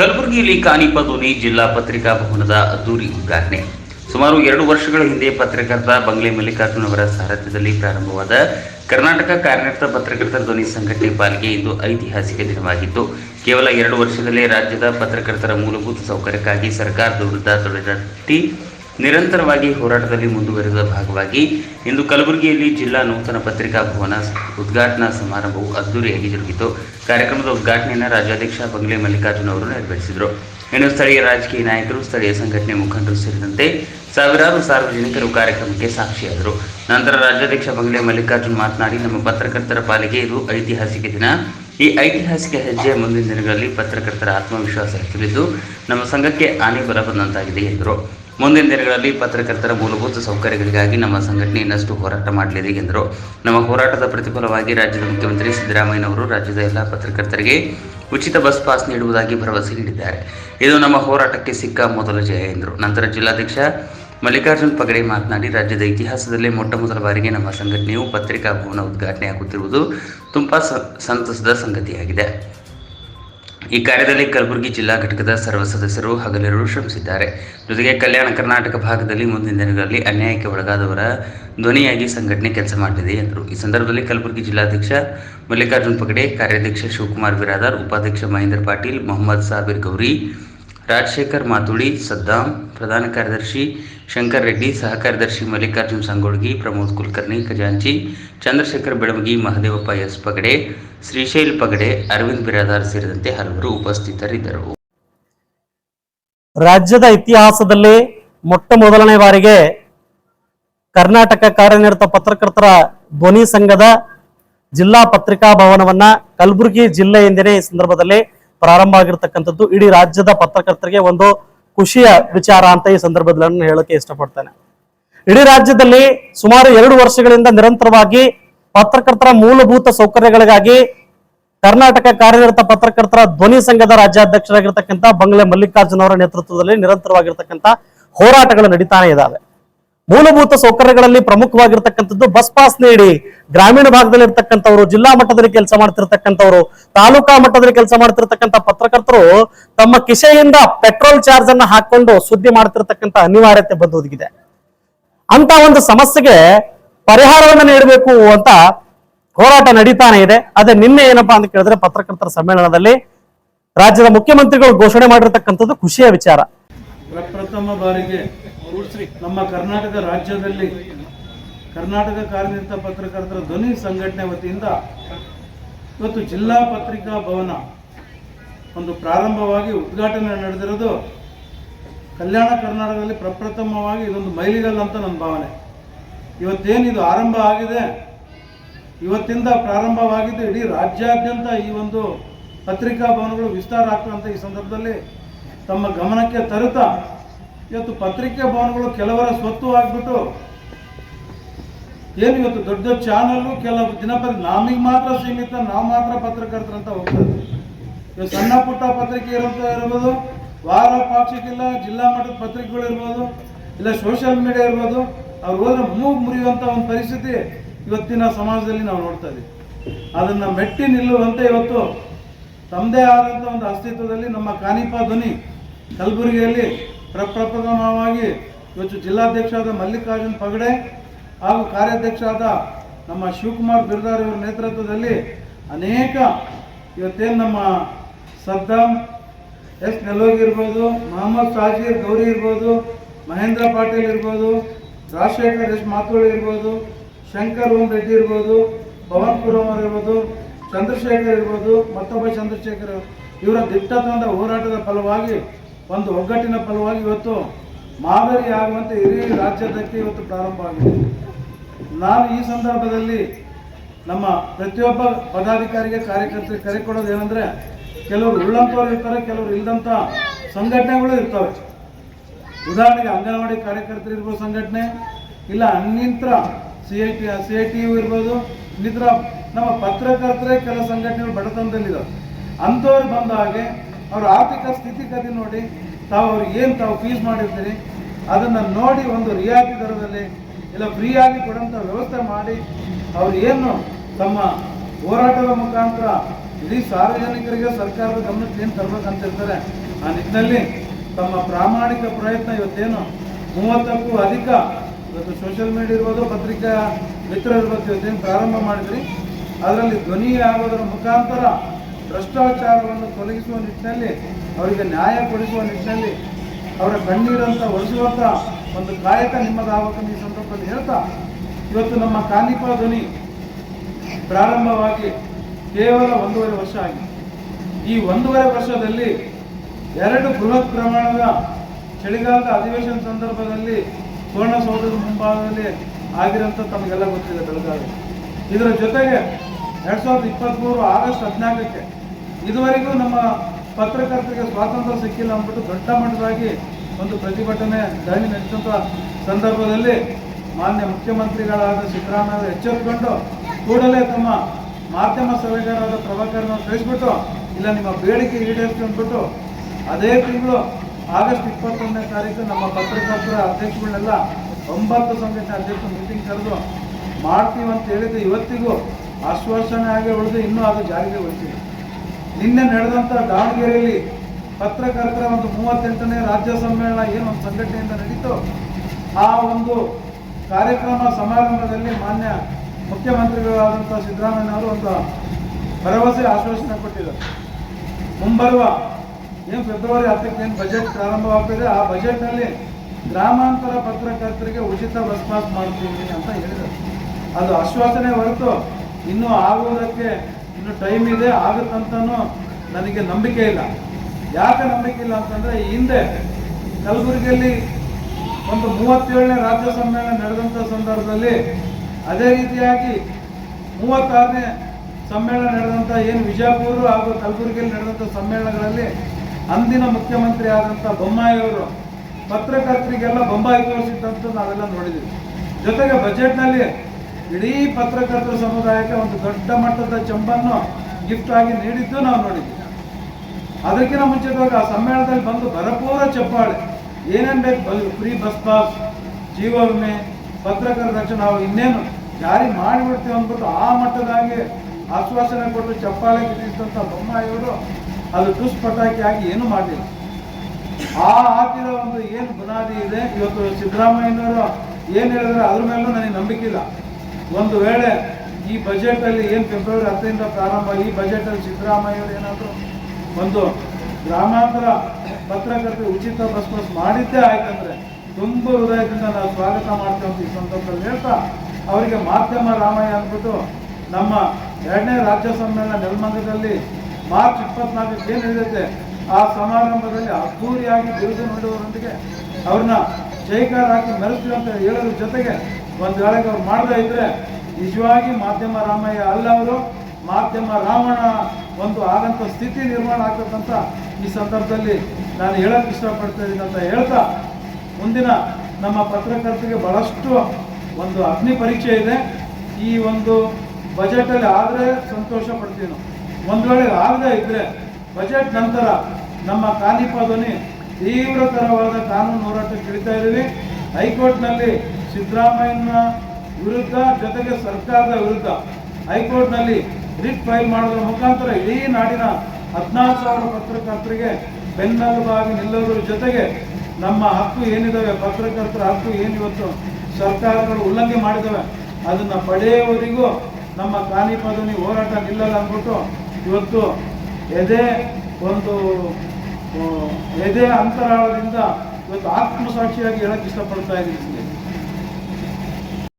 ಕಲಬುರಗಿಯಲ್ಲಿ ಕಾನಿಪ ಧ್ವನಿ ಜಿಲ್ಲಾ ಪತ್ರಿಕಾ ಭವನದ ಅದ್ದೂರಿ ಉದ್ಘಾಟನೆ. ಸುಮಾರು ಎರಡು ವರ್ಷಗಳ ಹಿಂದೆ ಪತ್ರಕರ್ತ ಬಂಗ್ಲೆ ಮಲ್ಲಿಕಾರ್ಜುನ್ ಅವರ ಸಾರಥ್ಯದಲ್ಲಿ ಪ್ರಾರಂಭವಾದ ಕರ್ನಾಟಕ ಕಾರ್ಯನಿರತ ಪತ್ರಕರ್ತರ ಧ್ವನಿ ಸಂಘಟನೆ ಪಾಲಿಗೆ ಇಂದು ಐತಿಹಾಸಿಕ ದಿನವಾಗಿತ್ತು ಕೇವಲ ಎರಡು ವರ್ಷದಲ್ಲೇ ರಾಜ್ಯದ ಪತ್ರಕರ್ತರ ಮೂಲಭೂತ ಸೌಕರ್ಯಕ್ಕಾಗಿ ಸರ್ಕಾರದ ವಿರುದ್ಧ ತೊಡೆದಟ್ಟಿ ನಿರಂತರವಾಗಿ ಹೋರಾಟದಲ್ಲಿ ಮುಂದುವರೆದ ಭಾಗವಾಗಿ ಇಂದು ಕಲಬುರಗಿಯಲ್ಲಿ ಜಿಲ್ಲಾ ನೂತನ ಪತ್ರಿಕಾ ಭವನ ಉದ್ಘಾಟನಾ ಸಮಾರಂಭವು ಅದ್ದೂರಿಯಾಗಿ ಜರುಗಿತು. ಕಾರ್ಯಕ್ರಮದ ಉದ್ಘಾಟನೆಯನ್ನು ರಾಜ್ಯಾಧ್ಯಕ್ಷ ಬಂಗ್ಲೆ ಮಲ್ಲಿಕಾರ್ಜುನ ಅವರು ನೆರವೇರಿಸಿದರು. ಇನ್ನು ಸ್ಥಳೀಯ ರಾಜಕೀಯ ನಾಯಕರು, ಸ್ಥಳೀಯ ಸಂಘಟನೆ ಮುಖಂಡರು ಸೇರಿದಂತೆ ಸಾವಿರಾರು ಸಾರ್ವಜನಿಕರು ಕಾರ್ಯಕ್ರಮಕ್ಕೆ ಸಾಕ್ಷಿಯಾದರು. ನಂತರ ರಾಜ್ಯಾಧ್ಯಕ್ಷ ಬಂಗ್ಲೆ ಮಲ್ಲಿಕಾರ್ಜುನ್ ಮಾತನಾಡಿ, ನಮ್ಮ ಪತ್ರಕರ್ತರ ಪಾಲಿಗೆ ಇದು ಐತಿಹಾಸಿಕ ದಿನ. ಈ ಐತಿಹಾಸಿಕ ಹೆಜ್ಜೆ ಮುಂದಿನ ದಿನಗಳಲ್ಲಿ ಪತ್ರಕರ್ತರ ಆತ್ಮವಿಶ್ವಾಸ ಹೆಚ್ಚಲಿದ್ದು ನಮ್ಮ ಸಂಘಕ್ಕೆ ಆನೆ ಬಲ ಬಂದಂತಾಗಿದೆ ಎಂದರು. ಮುಂದಿನ ದಿನಗಳಲ್ಲಿ ಪತ್ರಕರ್ತರ ಮೂಲಭೂತ ಸೌಕರ್ಯಗಳಿಗಾಗಿ ನಮ್ಮ ಸಂಘಟನೆ ಇನ್ನಷ್ಟು ಹೋರಾಟ ಮಾಡಲಿದೆ ಎಂದರು. ನಮ್ಮ ಹೋರಾಟದ ಪ್ರತಿಫಲವಾಗಿ ರಾಜ್ಯದ ಮುಖ್ಯಮಂತ್ರಿ ಸಿದ್ದರಾಮಯ್ಯನವರು ರಾಜ್ಯದ ಎಲ್ಲ ಪತ್ರಕರ್ತರಿಗೆ ಉಚಿತ ಬಸ್ ಪಾಸ್ ನೀಡುವುದಾಗಿ ಭರವಸೆ ನೀಡಿದ್ದಾರೆ. ಇದು ನಮ್ಮ ಹೋರಾಟಕ್ಕೆ ಸಿಕ್ಕ ಮೊದಲ ಜಯ ಎಂದರು. ನಂತರ ಜಿಲ್ಲಾಧ್ಯಕ್ಷ ಮಲ್ಲಿಕಾರ್ಜುನ್ ಪಗಡೆ ಮಾತನಾಡಿ, ರಾಜ್ಯದ ಇತಿಹಾಸದಲ್ಲೇ ಮೊಟ್ಟ ಮೊದಲ ಬಾರಿಗೆ ನಮ್ಮ ಸಂಘಟನೆಯು ಪತ್ರಿಕಾ ಭವನ ಉದ್ಘಾಟನೆಯಾಗುತ್ತಿರುವುದು ತುಂಬ ಸಂತಸದ ಸಂಗತಿಯಾಗಿದೆ. ಈ ಕಾರ್ಯದಲ್ಲಿ ಕಲಬುರಗಿ ಜಿಲ್ಲಾ ಘಟಕದ ಸರ್ವ ಸದಸ್ಯರು ಹಗಲಿರು ಶ್ರಮಿಸಿದ್ದಾರೆ. ಜೊತೆಗೆ ಕಲ್ಯಾಣ ಕರ್ನಾಟಕ ಭಾಗದಲ್ಲಿ ಮುಂದಿನ ದಿನಗಳಲ್ಲಿ ಅನ್ಯಾಯಕ್ಕೆ ಒಳಗಾದವರ ಧ್ವನಿಯಾಗಿ ಸಂಘಟನೆ ಕೆಲಸ ಮಾಡಲಿದೆ ಎಂದರು. ಈ ಸಂದರ್ಭದಲ್ಲಿ ಕಲಬುರಗಿ ಜಿಲ್ಲಾಧ್ಯಕ್ಷ ಮಲ್ಲಿಕಾರ್ಜುನ್ ಪಗಡೆ, ಕಾರ್ಯಾಧ್ಯಕ್ಷ ಶಿವಕುಮಾರ್ ಬಿರಾದಾರ್ ಉಪಾಧ್ಯಕ್ಷ ಮಹೇಂದ್ರ ಪಾಟೀಲ್, ಮೊಹಮ್ಮದ್ ಸಾಬೀರ್ ಗೌರಿ ರಾಜಶೇಖರ್ ಮಾತುಳಿ ಸದ್ದಾಂ, ಪ್ರಧಾನ ಕಾರ್ಯದರ್ಶಿ ಶಂಕರ್ ರೆಡ್ಡಿ ಸಹ ಕಾರ್ಯದರ್ಶಿ ಮಲ್ಲಿಕಾರ್ಜುನ್ ಸಂಗೋಳ್ಗಿ, ಪ್ರಮೋದ್ ಕುಲಕರ್ಣಿ, ಖಜಾಂಚಿ, ಚಂದ್ರಶೇಖರ್ ಬೆಳಮಗಿ ಮಹದೇವಪ್ಪ ಎಸ್ ಪಗಡೆ, ಶ್ರೀಶೈಲ್ ಪಗಡೆ, ಅರವಿಂದ್ ಬಿರಾದಾರ್ ಸೇರಿದಂತೆ ಹಲವರು ಉಪಸ್ಥಿತರಿದ್ದರು. ರಾಜ್ಯದ ಇತಿಹಾಸದಲ್ಲಿ ಮೊಟ್ಟ ಮೊದಲನೇ ಬಾರಿಗೆ ಕರ್ನಾಟಕ ಕಾರ್ಯನಿರತ ಪತ್ರಕರ್ತರ ಧ್ವನಿ ಸಂಘದ ಜಿಲ್ಲಾ ಪತ್ರಿಕಾ ಭವನವನ್ನ ಕಲಬುರಗಿ ಜಿಲ್ಲೆಯಿಂದನೇ ಈ ಸಂದರ್ಭದಲ್ಲಿ ಪ್ರಾರಂಭ ಆಗಿರ್ತಕ್ಕಂಥದ್ದು ಇಡೀ ರಾಜ್ಯದ ಪತ್ರಕರ್ತರಿಗೆ ಒಂದು ಖುಷಿಯ ವಿಚಾರ ಅಂತ ಈ ಸಂದರ್ಭದಲ್ಲಿ ನಾನು ಹೇಳಕ್ಕೆ ಇಷ್ಟಪಡ್ತೇನೆ. ಇಡೀ ರಾಜ್ಯದಲ್ಲಿ ಸುಮಾರು ಎರಡು ವರ್ಷಗಳಿಂದ ನಿರಂತರವಾಗಿ ಪತ್ರಕರ್ತರ ಮೂಲಭೂತ ಸೌಕರ್ಯಗಳಿಗಾಗಿ ಕರ್ನಾಟಕ ಕಾರ್ಯನಿರತ ಪತ್ರಕರ್ತರ ಧ್ವನಿ ಸಂಘದ ರಾಜ್ಯಾಧ್ಯಕ್ಷರಾಗಿರ್ತಕ್ಕಂಥ ಬಂಗ್ಲೆ ಮಲ್ಲಿಕಾರ್ಜುನ್ ಅವರ ನೇತೃತ್ವದಲ್ಲಿ ನಿರಂತರವಾಗಿರ್ತಕ್ಕಂಥ ಹೋರಾಟಗಳು ನಡೀತಾನೆ ಇದಾವೆ. ಮೂಲಭೂತ ಸೌಕರ್ಯಗಳಲ್ಲಿ ಪ್ರಮುಖವಾಗಿರ್ತಕ್ಕಂಥದ್ದು ಬಸ್ ಪಾಸ್ ನೀಡಿ ಗ್ರಾಮೀಣ ಭಾಗದಲ್ಲಿ ಇರ್ತಕ್ಕಂಥವ್ರು ಜಿಲ್ಲಾ ಮಟ್ಟದಲ್ಲಿ ಕೆಲಸ ಮಾಡ್ತಿರ್ತಕ್ಕಂಥವ್ರು, ತಾಲೂಕಾ ಮಟ್ಟದಲ್ಲಿ ಕೆಲಸ ಮಾಡ್ತಿರ್ತಕ್ಕಂಥ ಪತ್ರಕರ್ತರು ತಮ್ಮ ಕಿಸೆಯಿಂದ ಪೆಟ್ರೋಲ್ ಚಾರ್ಜ್ ಅನ್ನ ಹಾಕೊಂಡು ಸುದ್ದಿ ಮಾಡ್ತಿರ್ತಕ್ಕಂಥ ಅನಿವಾರ್ಯತೆ ಬಂದು ಒದಗಿದೆ ಅಂತ ಒಂದು ಸಮಸ್ಯೆಗೆ ಪರಿಹಾರವನ್ನು ನೀಡಬೇಕು ಅಂತ ಹೋರಾಟ ನಡೀತಾನೆ ಇದೆ. ಅದೇ ನಿನ್ನೆ ಏನಪ್ಪಾ ಅಂತ ಕೇಳಿದ್ರೆ ಪತ್ರಕರ್ತರ ಸಮ್ಮೇಳನದಲ್ಲಿ ರಾಜ್ಯದ ಮುಖ್ಯಮಂತ್ರಿಗಳು ಘೋಷಣೆ ಮಾಡಿರ್ತಕ್ಕಂಥದ್ದು ಖುಷಿಯ ವಿಚಾರ. ಪ್ರಪ್ರಥಮ ಬಾರಿಗೆ ನಮ್ಮ ಕರ್ನಾಟಕ ರಾಜ್ಯದಲ್ಲಿ ಕರ್ನಾಟಕ ಕಾರ್ಯನಿರತ ಪತ್ರಕರ್ತರ ಧ್ವನಿ ಸಂಘಟನೆ ವತಿಯಿಂದ ಇವತ್ತು ಜಿಲ್ಲಾ ಪತ್ರಿಕಾ ಭವನ ಒಂದು ಪ್ರಾರಂಭವಾಗಿ ಉದ್ಘಾಟನೆ ನಡೆದಿರೋದು ಕಲ್ಯಾಣ ಕರ್ನಾಟಕದಲ್ಲಿ ಪ್ರಪ್ರಥಮವಾಗಿ ಇದೊಂದು ಮೈಲಿಗಲ್ಲು ಅಂತ ನನ್ನ ಭಾವನೆ. ಇವತ್ತೇನಿದು ಆರಂಭ ಆಗಿದೆ? ಇವತ್ತಿಂದ ಪ್ರಾರಂಭವಾಗಿದ್ದು ಇಡೀ ರಾಜ್ಯಾದ್ಯಂತ ಈ ಒಂದು ಪತ್ರಿಕಾ ಭವನಗಳು ವಿಸ್ತಾರ ಆಗ್ತಂತ ಈ ಸಂದರ್ಭದಲ್ಲಿ ತಮ್ಮ ಗಮನಕ್ಕೆ ತರುತ್ತಾ ಇವತ್ತು ಪತ್ರಿಕೆ ಭವನಗಳು ಕೆಲವರ ಸ್ವತ್ತು ಆಗ್ಬಿಟ್ಟು ಏನು ಇವತ್ತು ದೊಡ್ಡ ದೊಡ್ಡ ಚಾನಲ್ಲು ಕೆಲವು ದಿನಪತ್ರಿ ನಮಗೆ ಮಾತ್ರ ಸೀಮಿತ, ನಾವು ಮಾತ್ರ ಪತ್ರಕರ್ತರಂತ ಹೋಗ್ತದೆ ಇವತ್ತು ಸಣ್ಣ ಪುಟ್ಟ ಪತ್ರಿಕೆ ಇರುವಂತ ಇರ್ಬೋದು, ವಾರ ಪಾಕ್ಷಿಕಿಲ್ಲ, ಜಿಲ್ಲಾ ಮಟ್ಟದ ಪತ್ರಿಕೆಗಳು ಇರ್ಬೋದು, ಇಲ್ಲ ಸೋಷಿಯಲ್ ಮೀಡಿಯಾ ಇರ್ಬೋದು, ಅವ್ರು ಹೋದ್ರೆ ಮೂಗು ಮುರಿಯುವಂಥ ಒಂದು ಪರಿಸ್ಥಿತಿ ಇವತ್ತಿನ ಸಮಾಜದಲ್ಲಿ ನಾವು ನೋಡ್ತಾ ಇದ್ದೀವಿ ಅದನ್ನು ಮೆಟ್ಟಿ ನಿಲ್ಲುವಂತೆ ಇವತ್ತು ತಮ್ಮದೇ ಆದಂಥ ಒಂದು ಅಸ್ತಿತ್ವದಲ್ಲಿ ನಮ್ಮ ಕಾನಿಪಾ ಧ್ವನಿ ಕಲಬುರಗಿಯಲ್ಲಿ ಪ್ರಪ್ರಥಮವಾಗಿ ಇವತ್ತು ಜಿಲ್ಲಾಧ್ಯಕ್ಷರಾದ ಮಲ್ಲಿಕಾರ್ಜುನ್ ಪಗಡೆ ಹಾಗೂ ಕಾರ್ಯಾಧ್ಯಕ್ಷರಾದ ನಮ್ಮ ಶಿವಕುಮಾರ್ ಬಿರ್ದಾರ್ ಇವರ ನೇತೃತ್ವದಲ್ಲಿ ಅನೇಕ ಇವತ್ತೇನು ನಮ್ಮ ಸದ್ದಾಂ ಎಸ್ ನೆಲೋಗಿ ಇರ್ಬೋದು, ಮೊಹಮ್ಮದ್ ಸಾಜೀರ್ ಗೌರಿ ಇರ್ಬೋದು, ಮಹೇಂದ್ರ ಪಾಟೀಲ್ ಇರ್ಬೋದು, ರಾಜಶೇಖರ್ ಎಸ್ ಮಾತೋಳಿ ಇರ್ಬೋದು, ಶಂಕರ್ ಓಂ ರೆಡ್ಡಿ ಇರ್ಬೋದು ಪವನ್ ಕುರಮರ್ ಇರ್ಬೋದು, ಚಂದ್ರಶೇಖರ್ ಇರ್ಬೋದು, ಮತ್ತೊಬ್ಬ ಚಂದ್ರಶೇಖರ್ ಇವರ ದಿಟ್ಟತನದ ಹೋರಾಟದ ಫಲವಾಗಿ ಒಂದು ಒಗ್ಗಟ್ಟಿನ ಫಲವಾಗಿ ಇವತ್ತು ಮಾದರಿ ಆಗುವಂತೆ ಇಡೀ ರಾಜ್ಯದಕ್ಕೆ ಇವತ್ತು ಪ್ರಾರಂಭ ಆಗಿದೆ. ನಾನು ಈ ಸಂದರ್ಭದಲ್ಲಿ ನಮ್ಮ ಪ್ರತಿಯೊಬ್ಬ ಪದಾಧಿಕಾರಿಗೆ ಕಾರ್ಯಕರ್ತರಿಗೆ ಕರೆ ಕೊಡೋದು ಏನಂದ್ರೆ ಕೆಲವರು ಉಳ್ಳಂಥವ್ರು ಇರ್ತಾರೆ, ಕೆಲವರು ಇಲ್ಲದಂಥ ಸಂಘಟನೆಗಳು ಇರ್ತವೆ. ಉದಾಹರಣೆಗೆ ಅಂಗನವಾಡಿ ಕಾರ್ಯಕರ್ತರು ಇರ್ಬೋದು ಸಂಘಟನೆ, ಇಲ್ಲ ಅನ್ನಿಂತ್ರ C I T C I T U ಇರ್ಬೋದು, ಇನ್ನಿತರ ನಮ್ಮ ಪತ್ರಕರ್ತರೇ ಕೆಲವು ಸಂಘಟನೆಗಳು ಬಡತನದಲ್ಲಿದ್ದಾವೆ. ಅಂಥವ್ರು ಬಂದ ಹಾಗೆ ಅವ್ರ ಆರ್ಥಿಕ ಸ್ಥಿತಿಗತಿ ನೋಡಿ, ತಾವು ಅವ್ರಿಗೆ ಏನು ತಾವು ಫೀಸ್ ಮಾಡಿರ್ತೀರಿ, ಅದನ್ನು ನೋಡಿ ಒಂದು ರಿಯಾಯಿತಿ ದರದಲ್ಲಿ ಇಲ್ಲ ಫ್ರೀಯಾಗಿ ಕೊಡೋಂಥ ವ್ಯವಸ್ಥೆ ಮಾಡಿ, ಅವ್ರು ಏನು ತಮ್ಮ ಹೋರಾಟದ ಮುಖಾಂತರ ಇಡೀ ಸಾರ್ವಜನಿಕರಿಗೆ ಸರ್ಕಾರದ ಗಮನಕ್ಕೆ ಏನು ತರಬೇಕಂತಿರ್ತಾರೆ, ಆ ನಿಟ್ಟಿನಲ್ಲಿ ತಮ್ಮ ಪ್ರಾಮಾಣಿಕ ಪ್ರಯತ್ನ ಇವತ್ತೇನು ಮೂವತ್ತಕ್ಕೂ ಅಧಿಕ ಇವತ್ತು ಸೋಷಿಯಲ್ ಮೀಡಿಯಾ ಇರ್ಬೋದು, ಪತ್ರಿಕಾ ಮಿತ್ರ ಇರ್ಬೋದು ಇವತ್ತೇನು ಪ್ರಾರಂಭ ಮಾಡಿದ್ರಿ, ಅದರಲ್ಲಿ ಧ್ವನಿ ಆಗೋದರ ಮುಖಾಂತರ ಭ್ರಷ್ಟಾಚಾರವನ್ನು ತೊಲಗಿಸುವ ನಿಟ್ಟಿನಲ್ಲಿ, ಅವರಿಗೆ ನ್ಯಾಯ ಕೊಡಿಸುವ ನಿಟ್ಟಿನಲ್ಲಿ, ಅವರ ಕಣ್ಣೀರಂತ ಒರೆಸುವಂಥ ಒಂದು ಕಾಯಕ ದಾವಕನ ಈ ಸಂದರ್ಭದಲ್ಲಿ ಹೇಳ್ತಾ, ಇವತ್ತು ನಮ್ಮ ಕಾನಿಪ ಧ್ವನಿ ಪ್ರಾರಂಭವಾಗಿ ಕೇವಲ ಒಂದೂವರೆ ವರ್ಷ ಆಗಿದೆ. ಈ ಒಂದೂವರೆ ವರ್ಷದಲ್ಲಿ ಎರಡು ಬೃಹತ್ ಪ್ರಮಾಣದ ಚಳಿಗಾಲದ ಅಧಿವೇಶನ ಸಂದರ್ಭದಲ್ಲಿ ಸುವರ್ಣಸೌಧದ ಮುಂಭಾಗದಲ್ಲಿ ಆಗಿರೋಂಥ ತಮಗೆಲ್ಲ ಗೊತ್ತಿದೆ ಬೆಳಗಾವಿ ಇದರ ಜೊತೆಗೆ ಎರಡ್ ಸಾವಿರದ ಇಪ್ಪತ್ತ್ಮೂರು ಆಗಸ್ಟ್ ಹದಿನಾಲ್ಕಕ್ಕೆ ಇದುವರೆಗೂ ನಮ್ಮ ಪತ್ರಕರ್ತರಿಗೆ ಸ್ವಾತಂತ್ರ್ಯ ಸಿಕ್ಕಿಲ್ಲ ಅಂದ್ಬಿಟ್ಟು ದೊಡ್ಡ ಮಟ್ಟದಾಗಿ ಒಂದು ಪ್ರತಿಭಟನೆ ಧರಣಿ ನಡೆಸಿದಂಥ ಸಂದರ್ಭದಲ್ಲಿ ಮಾನ್ಯ ಮುಖ್ಯಮಂತ್ರಿಗಳಾದ ಸಿದ್ದರಾಮಯ್ಯ ಎಚ್ಚರಿಕೊಂಡು ಕೂಡಲೇ ತಮ್ಮ ಮಾಧ್ಯಮ ಸಲಹೆಗಾರರಾದ ಪ್ರಭಾಕರ್ನ ಕಳಿಸ್ಬಿಟ್ಟು, ಇಲ್ಲ ನಿಮ್ಮ ಬೇಡಿಕೆ ಈಡೇರಿಸಿ ಅಂದ್ಬಿಟ್ಟು ಅದೇ ತಿಂಗಳು ಆಗಸ್ಟ್ ಇಪ್ಪತ್ತೊಂದನೇ ತಾರೀಕು ನಮ್ಮ ಪತ್ರಕರ್ತರ ಅಧ್ಯಕ್ಷಗಳನ್ನೆಲ್ಲ ಒಂಬತ್ತು ಸಂಘಟನೆ ಅಧ್ಯಕ್ಷರು ಮೀಟಿಂಗ್ ಕರೆದು ಮಾಡ್ತೀವಿ ಅಂತ ಹೇಳಿದ್ದು ಇವತ್ತಿಗೂ ಆಶ್ವಾಸನೆ ಆಗಿ ಉಳಿದು ಇನ್ನೂ ಅದು ಜಾರಿಗೆ ಹೋಗ್ತಿದೆ ನಿನ್ನೆ ನಡೆದಂಥ ದಾವಣಗೆರೆಯಲ್ಲಿ ಪತ್ರಕರ್ತರ ಒಂದು ಮೂವತ್ತೆಂಟನೇ ರಾಜ್ಯ ಸಮ್ಮೇಳನ ಏನು ಸಂಘಟನೆಯಿಂದ ನಡೀತು, ಆ ಒಂದು ಕಾರ್ಯಕ್ರಮ ಸಮಾರಂಭದಲ್ಲಿ ಮಾನ್ಯ ಮುಖ್ಯಮಂತ್ರಿಗಳಾದಂಥ ಸಿದ್ದರಾಮಯ್ಯ ಅವರು ಒಂದು ಭರವಸೆ ಆಶ್ವಾಸನೆ ಕೊಟ್ಟಿದ್ದಾರೆ. ಮುಂಬರುವ, ಏನು ಫೆಬ್ರವರಿ ಹತ್ತಕ್ಕೆ ಏನು ಬಜೆಟ್ ಪ್ರಾರಂಭವಾಗ್ತದೆ, ಆ ಬಜೆಟ್ನಲ್ಲಿ ಗ್ರಾಮಾಂತರ ಪತ್ರಕರ್ತರಿಗೆ ಉಚಿತ ಬಸ್ ಪಾಸ್ ಮಾಡ್ತೀವಿ ಅಂತ ಹೇಳಿದರು ಅದು ಆಶ್ವಾಸನೆ ಹೊರತು ಇನ್ನೂ ಆಗುವುದಕ್ಕೆ ಇನ್ನು ಟೈಮ್ ಇದೆ, ಆಗುತ್ತಂತನೂ ನನಗೆ ನಂಬಿಕೆ ಇಲ್ಲ. ಯಾಕೆ ನಂಬಿಕೆ ಇಲ್ಲ ಅಂತಂದ್ರೆ ಹಿಂದೆ ಕಲಬುರಗಿಯಲ್ಲಿ ಒಂದು ಮೂವತ್ತೇಳನೇ ರಾಜ್ಯ ಸಮ್ಮೇಳನ ನಡೆದಂಥ ಸಂದರ್ಭದಲ್ಲಿ ಅದೇ ರೀತಿಯಾಗಿ ಮೂವತ್ತಾರನೇ ಸಮ್ಮೇಳನ ನಡೆದಂಥ ಏನು ವಿಜಯಪುರ ಹಾಗೂ ಕಲಬುರಗಿಯಲ್ಲಿ ನಡೆದಂಥ ಸಮ್ಮೇಳನಗಳಲ್ಲಿ ಅಂದಿನ ಮುಖ್ಯಮಂತ್ರಿ ಆದಂಥ ಬೊಮ್ಮಾಯಿಯವರು ಪತ್ರಕರ್ತರಿಗೆಲ್ಲ ಬೊಂಬಾಯಿ ತೋರಿಸಿದ್ದಂತೂ ನಾವೆಲ್ಲ ನೋಡಿದ್ದೀವಿ. ಜೊತೆಗೆ ಬಜೆಟ್ನಲ್ಲಿ ಇಡೀ ಪತ್ರಕರ್ತರ ಸಮುದಾಯಕ್ಕೆ ಒಂದು ದೊಡ್ಡ ಮಟ್ಟದ ಚಂಬನ್ನು ಗಿಫ್ಟ್ ಆಗಿ ನೀಡಿದ್ದು ನಾವು ನೋಡಿದ್ವಿ. ಅದಕ್ಕಿಂತ ಮುಂಚಿತವಾಗಿ ಆ ಸಮ್ಮೇಳನದಲ್ಲಿ ಬಂದು ಭರಪೂರ ಚಪ್ಪಾಳೆ. ಏನೇನು ಬೇಕು ಫ್ರೀ ಬಸ್ ಪಾಸ್ ಜೀವ ವಿಮೆ, ಪತ್ರಕರ್ತರ ರಕ್ಷಣೆ, ನಾವು ಇನ್ನೇನು ಜಾರಿ ಮಾಡಿಬಿಡ್ತೀವಿ ಅಂದ್ಬಿಟ್ಟು ಆ ಮಟ್ಟದಾಗಿ ಆಶ್ವಾಸನೆ ಕೊಟ್ಟು ಚಪ್ಪಾಳೆ ಗಿಟ್ಟಿಸಿದಂಥ ಬೊಮ್ಮಾಯಿಯವರು ಅದು ದುಷ್ಪಟಾಕಿ ಪಟಾಕಿ ಆಗಿ ಏನು ಮಾಡಲಿಲ್ಲ ಆ ಹಾಕಿರೋ ಒಂದು ಏನು ಬುನಾದಿ ಇದೆ, ಇವತ್ತು ಸಿದ್ದರಾಮಯ್ಯನವರು ಏನು ಹೇಳಿದ್ರೆ ಅದ್ರ ಮೇಲೂ ನನಗೆ ನಂಬಿಕೆ ಇಲ್ಲ. ಒಂದು ವೇಳೆ ಈ ಬಜೆಟಲ್ಲಿ ಏನು ಫೆಬ್ರವರಿ ಹತ್ತರಿಂದ ಪ್ರಾರಂಭ ಈ ಬಜೆಟಲ್ಲಿ ಸಿದ್ದರಾಮಯ್ಯವರು ಏನಾದರೂ ಒಂದು ಗ್ರಾಮಾಂತರ ಪತ್ರಕರ್ತರು ಉಚಿತ ಬಸ್ ಬಸ್ ಮಾಡಿದ್ದೇ ಆಯ್ತಂದ್ರೆ ತುಂಬಾ ಹೃದಯದಿಂದ ನಾವು ಸ್ವಾಗತ ಮಾಡ್ತೇವೆ ಈ ಸಂದರ್ಭದಲ್ಲಿ ಹೇಳ್ತಾ ಅವರಿಗೆ ಮಾಧ್ಯಮ ರಾಮಯ್ಯ ಅಂದ್ಬಿಟ್ಟು ನಮ್ಮ ಎರಡನೇ ರಾಜ್ಯ ಸಮ್ಮೇಳನ ನೆಲಮಂಗದಲ್ಲಿ ಮಾರ್ಚ್ ಇಪ್ಪತ್ನಾಲ್ಕಕ್ಕೆ ಏನು ನಡೆಯುತ್ತೆ? ಆ ಸಮಾರಂಭದಲ್ಲಿ ಅದ್ದೂರಿಯಾಗಿ ಬಿರುದು ನೋಡುವವರೊಂದಿಗೆ ಅವ್ರನ್ನ ಜೈಕಾರ ಹಾಕಿ ಮೆರೆಸ್ತೀವಿ ಅಂತ ಹೇಳೋದ್ರ ಜೊತೆಗೆ ಒಂದು ವೇಳೆಗೆ ಅವ್ರು ಮಾಡದೇ ಇದ್ರೆ ನಿಜವಾಗಿ ಮಾಧ್ಯಮ ರಾಮಯ್ಯ ಅಲ್ಲ ಅವರು. ಮಾಧ್ಯಮ ರಾವಣ ಒಂದು ಆಗಂತ ಸ್ಥಿತಿ ನಿರ್ಮಾಣ ಆಗ್ತಕ್ಕಂಥ ಈ ಸಂದರ್ಭದಲ್ಲಿ ನಾನು ಹೇಳಕ್ ಇಷ್ಟಪಡ್ತಾ ಇದ್ದೀನಿ ಅಂತ ಹೇಳ್ತಾ ಮುಂದಿನ ನಮ್ಮ ಪತ್ರಕರ್ತರಿಗೆ ಬಹಳಷ್ಟು ಒಂದು ಅಗ್ನಿ ಪರೀಕ್ಷೆ ಇದೆ. ಈ ಒಂದು ಬಜೆಟಲ್ಲಿ ಆದರೆ ಸಂತೋಷ ಪಡ್ತೀನಿ. ಒಂದು ವೇಳೆ ಆಗದೇ ಇದ್ರೆ ಬಜೆಟ್ ನಂತರ ನಮ್ಮ ಕಾನಿಪಾದನಿ ತೀವ್ರತರವಾದ ಕಾನೂನು ಹೋರಾಟಕ್ಕೆ ಇಳಿತಾ ಇದ್ದೀವಿ. ಹೈಕೋರ್ಟ್ನಲ್ಲಿ ಸಿದ್ದರಾಮಯ್ಯನ ವಿರುದ್ಧ ಜೊತೆಗೆ ಸರ್ಕಾರದ ವಿರುದ್ಧ ಹೈಕೋರ್ಟ್ನಲ್ಲಿ ರಿಟ್ ಫೈಲ್ ಮಾಡೋದ್ರ ಮುಖಾಂತರ ಇಡೀ ನಾಡಿನ ಹದಿನಾಲ್ಕು ಸಾವಿರ ಪತ್ರಕರ್ತರಿಗೆ ಬೆನ್ನೆಲುಬಾಗಿ ನಿಲ್ಲೋದ್ರ ಜೊತೆಗೆ ನಮ್ಮ ಹಕ್ಕು ಏನಿದಾವೆ, ಪತ್ರಕರ್ತರ ಹಕ್ಕು ಏನಿವತ್ತು ಸರ್ಕಾರಗಳು ಉಲ್ಲಂಘನೆ ಮಾಡಿದಾವೆ, ಅದನ್ನ ಪಡೆಯುವವರಿಗೂ ನಮ್ಮ ಕಾನಿ ಪದನಿ ಹೋರಾಟ ನಿಲ್ಲಲ್ಲ ಅಂದ್ಬಿಟ್ಟು ಇವತ್ತು ಎದೆ ಒಂದು, ಎದೆ ಅಂತರಾಳದಿಂದ ಇವತ್ತು ಆತ್ಮಸಾಕ್ಷಿಯಾಗಿ ಹೇಳಕ್ ಇಷ್ಟಪಡ್ತಾ ಇದ್ದೀನಿ.